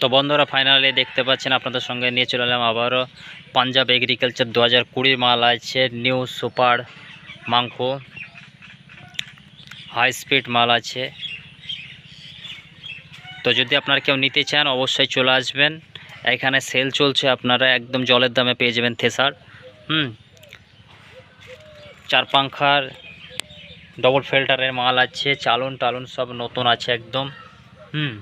তো বন্ধুরা ফাইনালি দেখতে পাচ্ছেন আপনাদের সঙ্গে নিয়ে চলে এলাম আবারও। পাঞ্জাব এগ্রিকালচার দু হাজার কুড়ির মাল আছে নিউ সুপার মাংস হাই স্পিড মাল আছে। তো যদি আপনারা কেউ নিতে চান, অবশ্যই চলে আসবেন। এখানে সেল চলছে, আপনারা একদম জলের দামে পেয়ে যাবেন থেসার। হুম, চার পাংখার ডবল ফিল্টারের মাল আছে, চালুন টালুন সব নতুন আছে একদম। হুম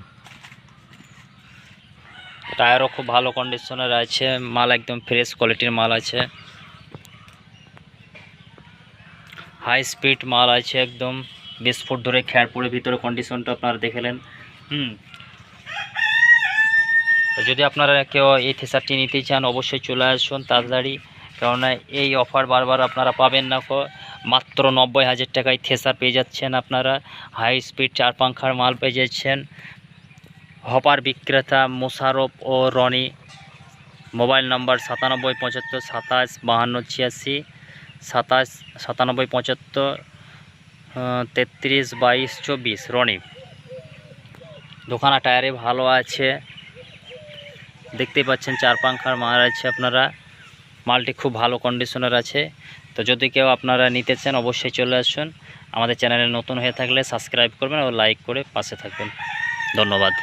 টায়ারও খুব ভালো কন্ডিশনের আছে, মাল একদম ফ্রেশ কোয়ালিটির মাল আছে। হাই স্পিড মাল আছে একদম, বিশ ফুট ধরে খ্যার পড়ে ভিতরে কন্ডিশনটা আপনারা দেখলেন হুম। যদি আপনারা কেউ এই থেসারটি নিতে চান, অবশ্যই চলে আসুন তাড়াতাড়ি, কেননা এই অফার বারবার আপনারা পাবেন না মাত্র নব্বই হাজার টাকায় থেসার পেয়ে যাচ্ছেন আপনারা। হাই স্পিড চার পাংখার মাল পেয়ে যাচ্ছেন। হপার বিক্রেতা মোশারফ ও রনি, মোবাইল নম্বর সাতানব্বই পঁচাত্তর, সাতাশ, বাহান্ন, ছিয়াশি, সাতাশ, সাতানব্বই পঁচাত্তর তেত্রিশ, বাইশ, চব্বিশ। রনি, দোকানা টায়ারে ভালো আছে। দেখতেই পাচ্ছেন চার পাংখার মাল আছে আপনারা। মালটি খুব ভালো কন্ডিশনের আছে। তো যদি কেউ আপনারা নিতে চান, অবশ্যই চলে আসুন। আমাদের চ্যানেলে নতুন হয়ে থাকলে সাবস্ক্রাইব করবেন ও লাইক করে পাশে থাকবেন। ধন্যবাদ।